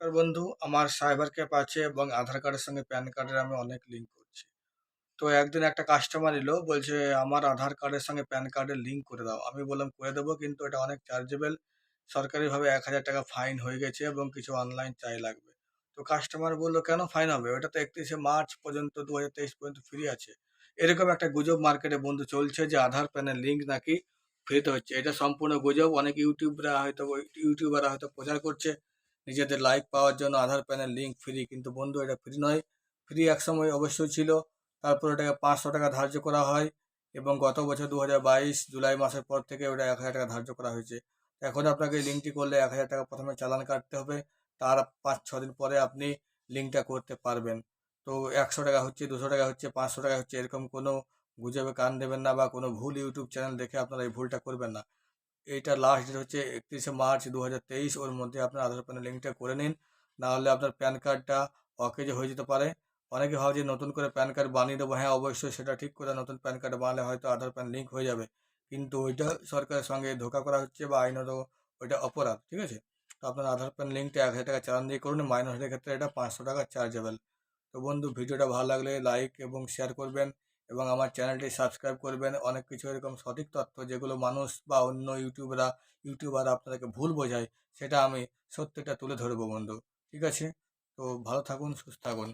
আর বন্ধু। আমার cyber cap আছে এবং আধার কার্ডের সঙ্গে প্যান কার্ডের আমি অনেক লিঙ্ক করছি। তো একদিন একটা কাস্টমার এলো, বলছে, আমার আধার কার্ডের সঙ্গে প্যান কার্ডের লিঙ্ক করে দাও। আমি বললাম, করে দেবো, কিন্তু এটা অনেক চার্জেবল সরকারিভাবে এক হাজার টাকা ফাইন হয়ে গেছে এবং কিছু অনলাইন চাই লাগবে। তো কাস্টমার বলল, কেন ফাইন হবে? ওটা তো একত্রিশে মার্চ পর্যন্ত দু হাজার তেইশ পর্যন্ত ফ্রি আছে। এরকম একটা গুজব মার্কেটে বন্ধু চলছে যে আধার প্যানের লিঙ্ক নাকি ফ্রিতে হচ্ছে। এটা সম্পূর্ণ গুজব। অনেক ইউটিউবরা হয়তো ইউটিউবাররা হয়তো প্রচার করছে। নিজেদের লাইক পাওয়ার জন্য আধার প্যানের লিঙ্ক ফ্রি কিন্তু বন্ধু এটা ফ্রি নয়। ফ্রি একসময় অবশ্যই ছিল। তারপর এটাকে পাঁচশো টাকা ধার্য করা হয় এবং গত বছর দু হাজার বাইশ জুলাই মাসের পর থেকে ওটা এক হাজার টাকা ধার্য করা হয়েছে। এখন আপনাকে লিঙ্কটি করলে এক হাজার টাকা প্রথমে চালান কাটতে হবে। তার পাঁচ, ছ দিন পরে আপনি লিঙ্কটা করতে পারবেন। তো একশো টাকা হচ্ছে, দুশো টাকা হচ্ছে, পাঁচশো টাকা হচ্ছে, এরকম কোনো গুজবে কান দেবেন না বা কোনো ভুল ইউটিউব চ্যানেল দেখে আপনারা এই ভুলটা করবেন না। এইটা লাস্ট ডেট হচ্ছে একত্রিশে মার্চ দু হাজার তেইশ। ওর মধ্যে আপনার আধার প্যানের লিঙ্কটা করে নিন। নাহলে আপনার প্যান কার্ডটা অকেজে হয়ে যেতে পারে। অনেকে ভাবে যে নতুন করে প্যান কার্ড বানিয়ে দেবো। হ্যাঁ অবশ্যই সেটা ঠিক করে নতুন প্যান কার্ড বানালে হয়তো আধার প্যান লিঙ্ক হয়ে যাবে। কিন্তু ওইটা সরকারের সঙ্গে ধোকা করা হচ্ছে বা আইনত ওইটা অপরাধ, ঠিক আছে? তো আপনার আধার প্যান লিঙ্কটা এক হাজার টাকা চালান দিয়ে করুন। মাইনসের ক্ষেত্রে এটা পাঁচশো টাকা চার্জেবল তো বন্ধু, ভিডিওটা ভালো লাগলে লাইক এবং শেয়ার করবেন। এবং আমার চ্যানেলটি সাবস্ক্রাইব করবেন। অনেক কিছু এরকম সঠিক তথ্য যেগুলো মানুষ বা অন্য ইউটিউবরা ইউটিউবার আপনাদেরকে ভুল বোঝায়, সেটা আমি সত্যিটা তুলে ধরবো বন্ধু। ঠিক আছে? তো ভালো থাকুন, সুস্থ থাকুন।